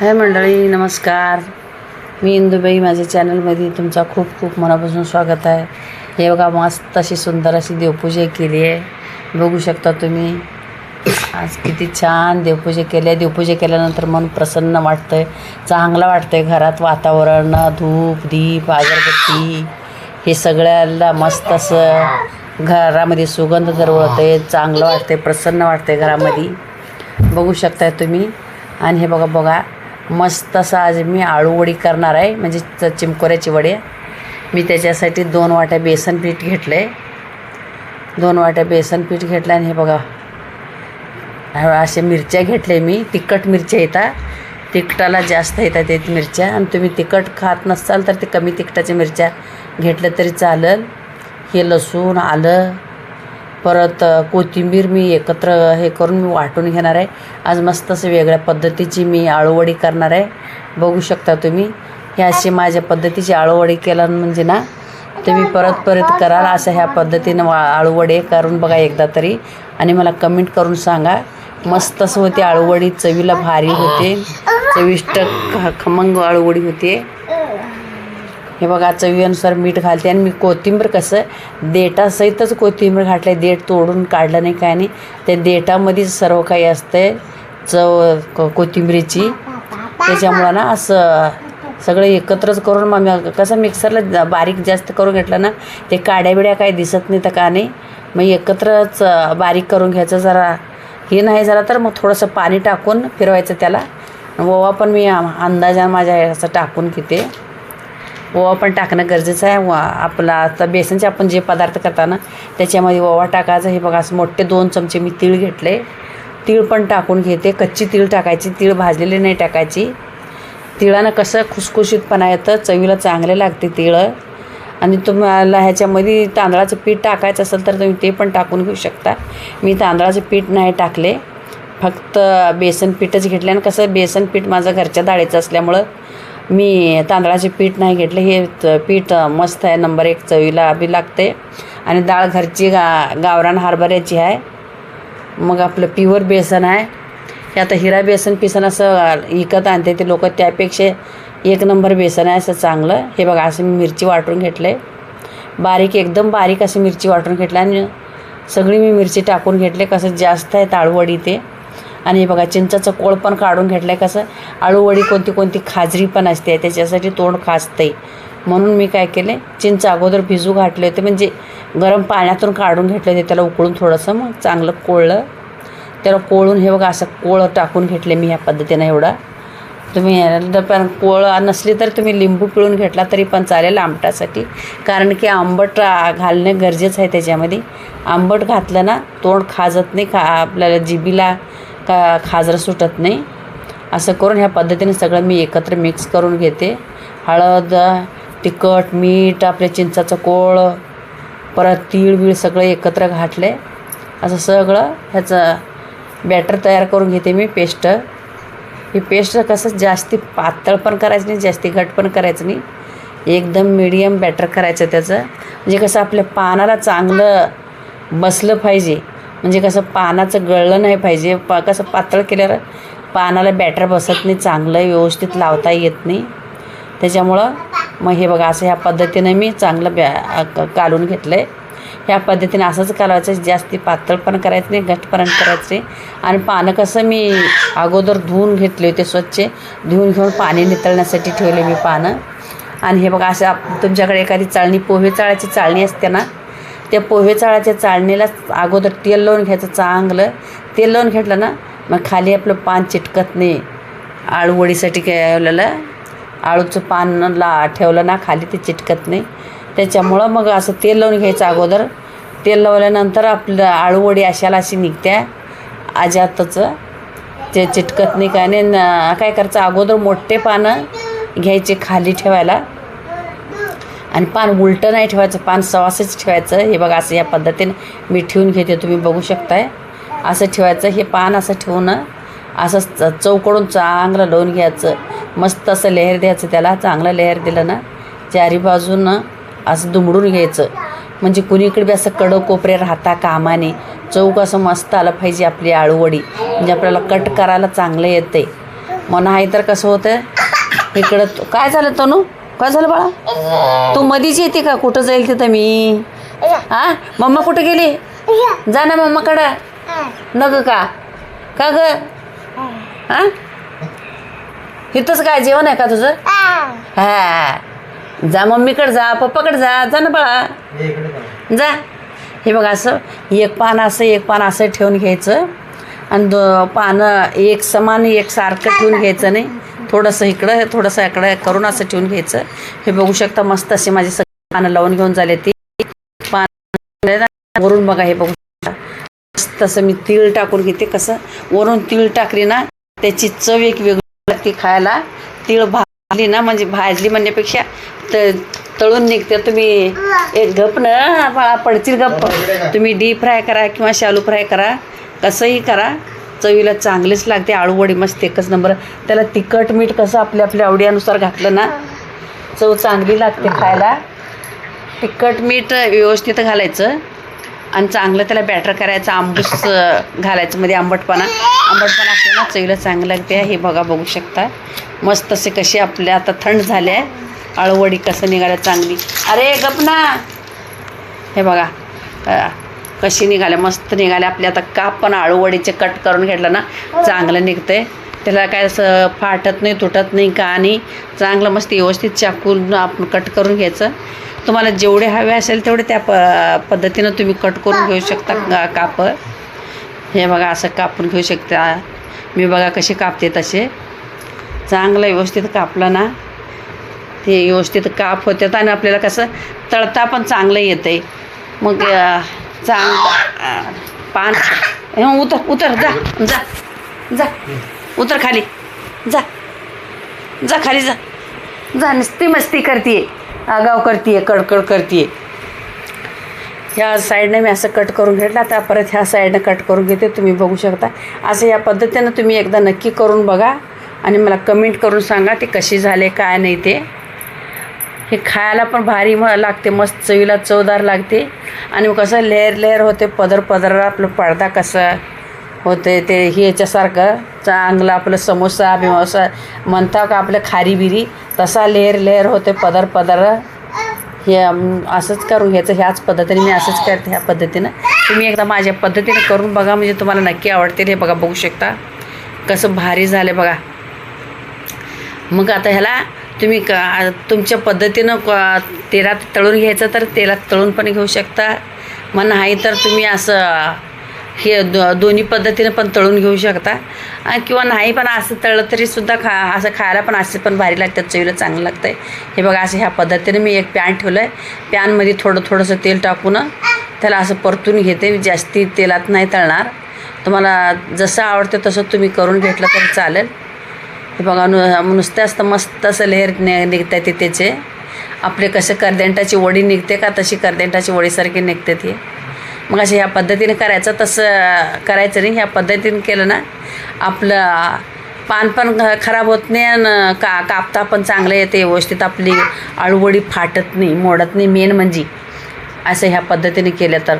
हाय मंडळी नमस्कार. मी इंदुबाई माझ्या चॅनलमध्ये तुमचा खूप खूप मनापासून स्वागत आहे. हे बघा मस्त अशी सुंदर अशी देवपूजा केली आहे. बघू शकता तुम्ही. आज किती छान देवपूजा केली आहे. देवपूजा केल्यानंतर मन प्रसन्न वाटतं आहे चांगलं वाटतं आहे घरात वातावरण धूप दीप अगरबत्ती. हे सगळ्याला मस्त असं घरामध्ये सुगंध दरवळते चांगलं वाटतं आहे प्रसन्न वाटते घरामध्ये. बघू शकताय तुम्ही. आणि हे बघा बघा. मस्त असं आज मी आळूवडी करणार आहे. म्हणजे च- चिमकोऱ्याची वडी मी त्याच्यासाठी दोन वाट्या बेसन पीठ घेतलं आहे दोन वाट्या बेसन पीठ घेतलं आणि हे बघा. असे अशा मिरच्या घेतल्या मी. तिखट मिरच्या येतात तिखटाला जास्त येतात येत मिरच्या. आणि तुम्ही तिखट खात नसाल तर ते कमी तिखटाच्या मिरच्या घेतल्या तरी चालेल. हे लसूण आलं परत कोथिंबीर मी एकत्र हे करून मी वाटून घेणार आहे. आज मस्त असं वेगळ्या पद्धतीची मी आळूवडी करणार आहे. बघू शकता तुम्ही. हे अशी माझ्या पद्धतीची आळूवडी केलं म्हणजे ना तुम्ही परत परत कराल असं ह्या पद्धतीनं वा आळूवडे करून बघा एकदा तरी. आणि मला कमेंट करून सांगा. मस्त असं होते आळूवडी चवीला भारी होते. चविष्ट ख- खमंग आळूवडी होते. हे बघा चवीनुसार मीठ घालते आणि मी कोथिंबीर कसं देटासहितच कोथिंबीर घातले देठ तोडून काढलं नाही काय नाही. त्या देटामध्येच सर्व काही असते चव कोथिंबीरीची. त्याच्यामुळं ना असं सगळं एकत्रच करून मग मी कसं मिक्सरला बारीक जास्त करून घेतलं ना ते काड्याबिड्या काही दिसत नाही तर का नाही. मग एकत्रच बारीक करून घ्यायचं जरा. हे नाही झालं तर मग थोडंसं पाणी टाकून फिरवायचं त्याला. ओवा पण मी अंदाजानं माझ्या असं टाकून घेते. ओवा पण टाकणं गरजेचं आहे. वा आपला आता बेसनचे आपण जे पदार्थ करताना त्याच्यामध्ये ओवा टाकायचा. हे बघा असं मोठे दोन चमचे मी तीळ घेतले. तीळ पण टाकून घेते. कच्ची तीळ टाकायची. तीळ भाजलेली नाही टाकायची. तिळानं कसं खुसखुशीतपणा येतं. चवीला चांगले लागते तिळं. आणि तुम्हाला ह्याच्यामध्ये तांदळाचं पीठ टाकायचं असेल तर तुम्ही ते पण टाकून घेऊ शकता. मी तांदळाचं पीठ नाही टाकले. फक्त बेसन पीठच घेतले. आणि कसं बेसन पीठ माझं घरच्या डाळीचं असल्यामुळं मी तांदळाचे पीठ नाही घेतले. हे पीठ मस्त आहे. नंबर एक चवीला बी लागते. आणि डाळ घरची गा गावरान हरभऱ्याची आहे. मग आपलं प्युअर बेसन आहे. हे आता हिरा बेसन पिसन असं विकत आणते ते लोक. त्यापेक्षा एक नंबर बेसन आहे असं चांगलं. हे बघा असं मी मिरची वाटून घेतलं. बारीक एकदम बारीक अशी मिरची वाटून घेतली. आणि सगळी मी मिरची टाकून घेतले. कसं जास्त आहे ताळवडी ते. आणि हे बघा चिंचाचं कोळ पण काढून घेतलं आहे कसं आळूवडी कोणती कोणती खाजरी पण असते त्याच्यासाठी तोंड खाजतंय. म्हणून मी काय केले चिंच अगोदर भिजू घातले होते म्हणजे गरम पाण्यातून काढून घेतले होते त्याला उकळून थोडंसं मग चांगलं कोळलं. त्याला कोळून हे बघा असं कोळ टाकून घेतले मी ह्या पद्धतीनं एवढा. तुम्ही याला पण कोळ नसली तर तुम्ही लिंबू पिळून घेतला तरी पण चालेल आंबटासाठी कारण की आंबट आ, घालणे गरजेचं आहे त्याच्यामध्ये. आंबट घातलं ना तोंड खाजत नाही खा आपल्याला जिबीला का खाजर सुटत नाही. असं करून ह्या पद्धतीने सगळं मी एकत्र मिक्स करून घेते. हळद तिखट मीठ आपल्या चिंचाचं कोळ परत तीळ बीळ सगळं एकत्र घातले. असं सगळं ह्याचं बॅटर तयार करून घेते मी पेस्ट ही पेस्ट कसं जास्ती पातळ पण करायचं नाही जास्ती घट पण करायचं नाही. एकदम मिडियम बॅटर करायचं त्याचं. म्हणजे कसं आपल्या पानाला चांगलं बसलं पाहिजे. म्हणजे कसं पानाचं गळलं नाही पाहिजे. पा कसं पातळ केल्यावर पानाला बॅटर बसत नाही चांगलं व्यवस्थित लावता येत नाही. त्याच्यामुळं मग हे बघा असं ह्या पद्धतीनं मी चांगलं बॅ क- कालून घेतलं आहे ह्या पद्धतीने असंच कालवायचं जास्ती पातळ पण करायचं नाही घट करायचं नाही. आणि पानं कसं मी अगोदर धुवून घेतले होते स्वच्छ धुवून घेऊन पाणी नितळण्यासाठी ठेवले मी पानं. आणि हे बघा असं तुमच्याकडे एखादी चाळणी पोहे चाळायची चाळणी असते ना त्या पोहे चाळाच्या चाळणीला अगोदर तेल लावून घ्यायचं चांगलं. तेल लावून घेतलं ना मग खाली आपलं पान चिटकत नाही. आळूवडीसाठी ठेवलेलं. आळूचं पान ला ठेवलं ना खाली ते चिटकत नाही. त्याच्यामुळं मग असं तेल लावून घ्यायचं अगोदर. तेल लावल्यानंतर आपलं आळूवडी अशाला अशी निघत्या. आजातचं ते चिटकत नाही काय नाही. न- काय करायचं? अगोदर मोठे पानं घ्यायचे खाली ठेवायला. आणि पान उलटं नाही ठेवायचं पान सवासच ठेवायचं. हे बघा असं या पद्धतीने मी ठेवून घेते. तुम्ही बघू शकताय. असं ठेवायचं हे पान असं ठेवून असं च- चौकडून चांगलं लावून घ्यायचं. मस्त असं लेहर द्यायचं त्याला चांगलं लेहर दिलं ना चारी बाजूनं असं दुमडून घ्यायचं. म्हणजे कुणीकडे बी असं कडं कोपरे राहता कामाने चौक असं मस्त आलं पाहिजे आपली आळूवडी. म्हणजे आपल्याला कट करायला चांगलं येते मग नाही तर कसं होतं इकडं काय झालं तनू? काय झालं बाळा? तू मधीच येते का? कुठं जाईल तिथं मी? हा? मम्मा कुठे गेली? जा ना मम्माकडं. नग का? का ग? हा? इथंच काय जेवण आहे का तुझं? हा. जा मम्मीकडे जा पप्पाकडे जा. जा ना बाळा. जा. हे बघ असं एक पान असं एक पान असं ठेवून घ्यायचं. आणि दो पानं एक समान एक सारखं ठेवून घ्यायचं नाही. थोडंसं इकडं थोडंसं इकडं करून असं ठेवून घ्यायचं. हे बघू शकता मस्त असे माझे सगळे पानं लावून घेऊन झाले ते. पान वरून बघा हे बघू शकता. मस्त असं मी तीळ टाकून घेते. कसं? वरून तीळ टाकली ना त्याची चव एक वेगळी लागते खायला. तीळ भाजली ना म्हणजे भाजली म्हणण्यापेक्षा त तळून निघते. तुम्ही एक गप ना पडतील गप तुम्ही डीप फ्राय करा किंवा शालू फ्राय करा. कसंही करा. चवीला चांगलीच लागते आळूवडी मस्त एकच नंबर त्याला तिखट मीठ कसं आपल्या आपल्या आवडीनुसार घातलं ना चव चांगली लागते खायला. तिखट मीठ व्यवस्थित घालायचं. आणि चांगलं त्याला बॅटर करायचं आंबूस घालायचं मध्ये आंबटपणा. आंबटपणा असलं ना चवीला चांगलं लागते. हे बघा बघू शकता. मस्त असे कसे आपल्या आता थंड झाले आहे आळूवडी कसं निघाल्या चांगली. अरे गप ना. हे बघा. कशी निघाले मस्त निघाले आपले आता काप पण आळूवडीचे कट करून घेतलं ना चांगलं निघते. त्याला काय असं फाटत नाही तुटत नाही का आणि चांगलं मस्त व्यवस्थित चाकून आपण कट करून घ्यायचं. तुम्हाला जेवढे हवे असेल तेवढे त्या प पद्धतीनं तुम्ही कट करून घेऊ शकता का- काप. हे बघा असं कापून घेऊ शकता. मी बघा कसे कापते तसे. चांगलं व्यवस्थित कापलं ना ते व्यवस्थित काप होतात आणि आपल्याला कसं तळता पण चांगलं येतं आहे मग चांग पान. उतर उतर जा जा जा. उतर खाली. जा. जा खाली जा. जा नुसती मस्ती करते आगाव करते कडकड करते ह्या साईडनं मी असं कट करून घेतलं. आता परत ह्या साईडनं कट करून घेते. तुम्ही बघू शकता. असं या पद्धतीनं तुम्ही एकदा नक्की करून बघा. आणि मला कमेंट करून सांगा ते कशी झाले काय नाही ते. हे खायला पण भारी म लागते मस्त चवीला चवदार लागते. आणि कसं लेअर लेअर होते पदर पदर आपलं पडदा कसं होते ते हे याच्यासारखं. चांगलं आपलं समोसा बिमोसा म्हणता का आपलं खारी बिरी तसा लेअर लेअर होते पदर पदर. हे असंच करू ह्याचं ह्याच पद्धतीने मी असंच करते ह्या पद्धतीनं. तुम्ही एकदा माझ्या पद्धतीने करून बघा म्हणजे तुम्हाला नक्की आवडते हे बघा बघू शकता. कसं भारी झालं बघा. मग आता ह्याला तुम्ही का तुमच्या पद्धतीनं क तेलात तळून घ्यायचं तर तेलात तळून पण घेऊ शकता. मग नाही तर तुम्ही असं हे दो दोन्ही पद्धतीनं पण तळून घेऊ शकता. किंवा नाही पण असं तळलं तरी सुद्धा खा असं खायला पण असे पण भारी लागतात चवीला चांगलं लागतं आहे हे बघा असं ह्या पद्धतीने मी एक पॅन ठेवलं आहे पॅनमध्ये थोडं थोडंसं तेल टाकून त्याला असं परतून घेते. जास्ती तेलात नाही तळणार. तुम्हाला जसं आवडतं तसं तुम्ही करून घेतलं तर चालेल. हे बघा नु नुसते असतं मस्त असं लेअर नि निघत आहे ते त्याचे आपले कसे करदेंटाची वडी निघते का तशी करदेंटाची वडीसारखी निघते ती. मग असे ह्या पद्धतीने करायचं तसं करायचं नाही. ह्या पद्धतीने केलं ना आपलं पान पण खराब होत नाही आणि का कापता पण चांगलं येते व्यवस्थित. आपली आळूवडी फाटत नाही मोडत नाही मेन म्हणजे. असं ह्या पद्धतीने केलं तर.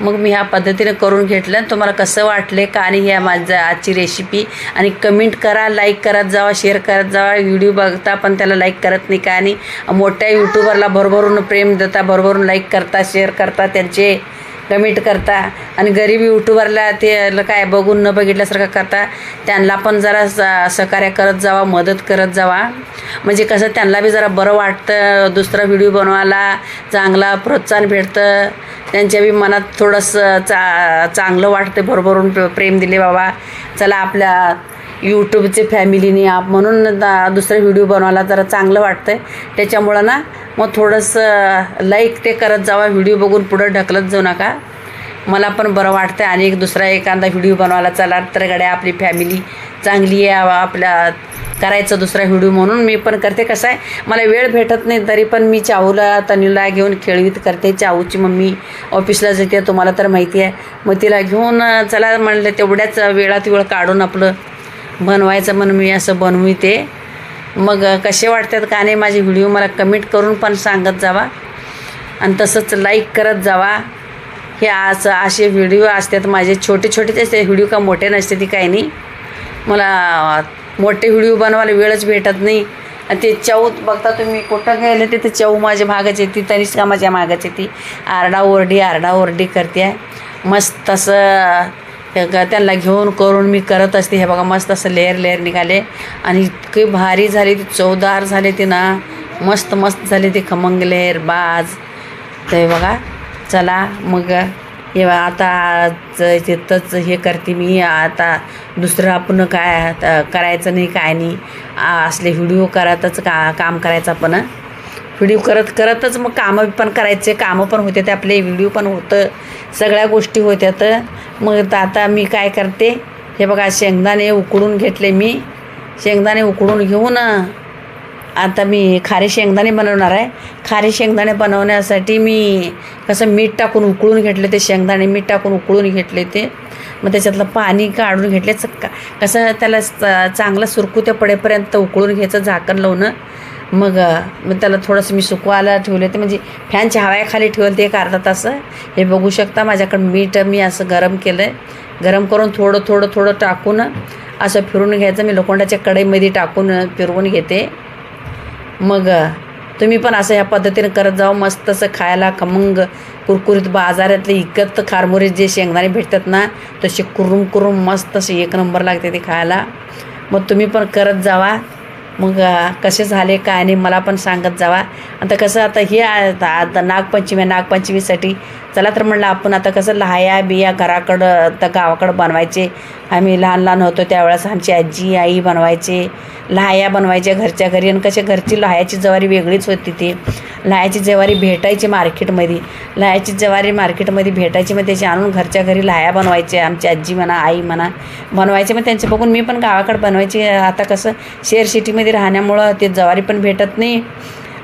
मग मी ह्या पद्धतीनं करून घेतलं तुम्हाला कसं वाटले का आणि ह्या माझं आजची रेसिपी आणि कमेंट करा लाईक करत जावा शेअर करत जावा. व्हिडिओ बघता पण त्याला लाईक करत नाही का आणि मोठ्या यूट्यूबरला भरभरून प्रेम देता भरभरून लाईक करता शेअर करता त्यांचे. कमेंट करता आणि गरीब यूट्यूबरला ते ल काय बघून न बघितल्यासारखं करता त्यांना पण जरा स- सहकार्य करत जावा मदत करत जावा. म्हणजे कसं त्यांना बी जरा बरं वाटतं दुसरा व्हिडिओ बनवायला चांगला प्रोत्साहन भेटतं. त्यांच्या बी मनात थोडंसं चा चांगलं वाटतं भरभरून प्र- प्रेम दिले बाबा. चला आपल्या यूट्यूबचे फॅमिलीने आप म्हणून दुसरा व्हिडिओ बनवायला जरा चांगलं वाटतं आहे त्याच्यामुळं ना मग थोडंसं लाईक ते करत जावा व्हिडिओ बघून पुढं ढकलत जाऊ नका. मला पण बरं वाटतं आणि एक दुसरा एखादा व्हिडिओ बनवायला चला तर गड्या आपली फॅमिली चांगली आहे आपल्या करायचं दुसरा व्हिडिओ म्हणून मी पण करते. कसं आहे मला वेळ भेटत नाही तरी पण मी चाहूला तनीला घेऊन खेळवीत करते. चाहूची मम्मी ऑफिसला जाते तुम्हाला तर माहिती आहे. मग तिला घेऊन चला म्हणलं तेवढ्याच वेळात वेळ काढून आपलं बनवायचं म्हणून मी असं बनविते. मग कसे वाटतात का नाही माझे व्हिडिओ मला कमेंट करून पण सांगत जावा. आणि तसंच लाईक करत जावा. हे आज असे व्हिडिओ असतात माझे. छोटे छोटेच असते व्हिडिओ का मोठे नसते ती काही नाही. मला मोठे व्हिडिओ बनवायला वेळच भेटत नाही. आणि ते चव बघता तुम्ही कुठं गेले तिथे चव माझ्या मागच येते तनिष्का माझ्या मागच येते. आरडाओरडी आरडाओरडी करते. मस्त असं त्यांना घेऊन करून मी करत असते. हे बघा मस्त असं लेअर लेअर निघाले. आणि इतकी भारी झाली ती चवदार झाले ते ना. मस्त मस्त झाले ते खमंग लेअर बाज. ते बघा चला मग हे बघा, आता तिथंच हे करते मी. आता दुसरं आपण काय आता करायचं नाही काय नाही. असले व्हिडिओ करतच का काम करायचं आपण. व्हिडिओ करत करतच मग कामं पण करायचे. कामं पण होते ते आपले व्हिडिओ पण होतं. सगळ्या गोष्टी होत्या तर मग आता मी काय करते? हे बघा शेंगदाणे उकडून घेतले मी. शेंगदाणे उकडून घेऊन आता मी खारे शेंगदाणे बनवणार आहे. खारे शेंगदाणे बनवण्यासाठी मी कसं मीठ टाकून उकळून घेतले ते शेंगदाणे मीठ टाकून उकळून घेतले ते. मग त्याच्यातलं पाणी काढून घेतले. च- का- कसं त्याला चांगलं सुरकुत्या पडेपर्यंत उकळून घ्यायचं झाकण लावणं मग मग त्याला थोडंसं मी सुकवायला ठेवले ते म्हणजे फॅनच्या हवायाखाली ठेवलं ते एक अर्धा तास. हे बघू शकता माझ्याकडं मीठ मी असं गरम केलं आहे गरम करून थोडं थोडं थोडं टाकून असं फिरून घ्यायचं. मी लोखंडाच्या कढईमध्ये टाकून फिरवून घेते. मग तुम्ही पण असं ह्या पद्धतीने करत जाऊ मस्त असं खायला खमंग कुरकुरीत बाजारातले इकत खारमुरे जे शेंगदाणे भेटतात ना तसे कुरुम कुरुम मस्त असे एक नंबर लागते ते खायला. मग तुम्ही पण करत जावा. मग कसे झाले काय नाही मला पण सांगत जावा. आता कसं आता हे आता आता नागपंचमी आहे, नागपंचमीसाठी चला तर म्हणलं आपण आता कसं लहाया बिया घराकडं तर गावाकडं बनवायचे. आम्ही लहान लहान होतो त्यावेळेस आमची आजी आई बनवायचे. लहाया बनवायच्या घरच्या घरी आणि कशा घरची लहायाची जवारी वेगळीच होती ती. लहायाची जवारी भेटायची मार्केटमध्ये. लहायाची जवारी मार्केटमध्ये भेटायची मग त्याची आणून घरच्या घरी लहाया बनवायचे. आमची आजी म्हणा आई म्हणा बनवायचे. मग त्यांचे बघून मी पण गावाकडं बनवायची. आता कसं शेअर सिटीमध्ये राहण्यामुळं ते जवारी पण भेटत नाही.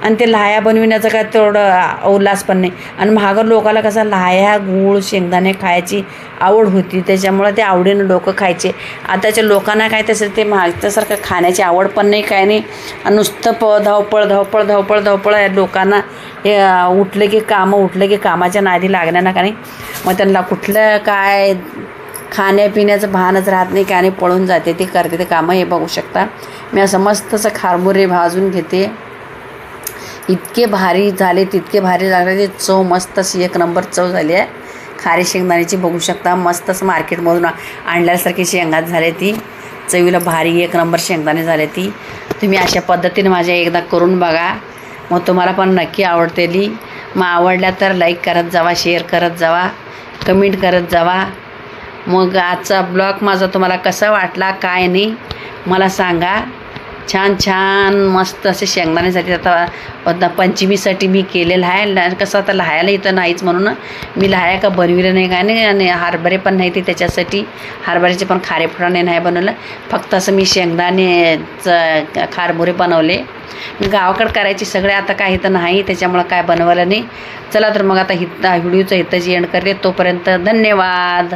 आणि ते लाया बनविण्याचं काय तेवढं उल्हास पण नाही. आणि महागर लोकाला कसं लाह्या गूळ शेंगदाणे खायची आवड होती. त्याच्यामुळं ते आवडीनं लोकं खायचे. आताच्या लोकांना काय तसं ते महागच्यासारखं खाण्याची आवड पण नाही काय नाही. आणि नुसतं प धावपळ धावपळ धावपळ धावपळ या लोकांना हे उठलं की कामं उठलं की कामाच्या नादी लागण्यानं का नाही. मग त्यांना कुठलं काय खाण्यापिण्याचं भानच राहत नाही काय नाही पळून जाते ते करते ते कामं हे बघू शकता. मी असं मस्त असं खारमुरे भाजून घेते. इतके भारी झाले तितके भारी लागले ते चव मस्त अशी एक नंबर चव झाली आहे. खारी शेंगदाण्याची बघू शकता मस्तच मार्केटमधून आणल्यासारखी शेंगात झाली ती. चवीला भारी एक नंबर शेंगदाणे झाले ती. तुम्ही अशा पद्धतीने माझ्या एकदा करून बघा. मग तुम्हाला पण नक्की आवडतेली मग आवडल्या तर लाईक करत जावा शेअर करत जावा कमेंट करत जावा. मग आजचा ब्लॉग माझा तुम्हाला कसा वाटला काय नाही मला सांगा. छान छान मस्त असे शेंगदाण्यासाठी आता पंचमीसाठी मी केलेलं आहे. ल- कसं आता लहायला इथं नाहीच म्हणून मी लहाया का बनविलं नाही का नाही आणि हरभरे पण नाही ते त्याच्यासाठी. हरभऱ्याचे पण खारे फुटाणे नाही बनवलं. फक्त असं मी शेंगदाणेचं खारभुरे बनवले. मी गावाकडं करायची सगळे आता काय इथं नाही त्याच्यामुळं काय बनवलं नाही. चला तर मग आता हित व्हिडिओचं हिताची एंड करते. तोपर्यंत धन्यवाद.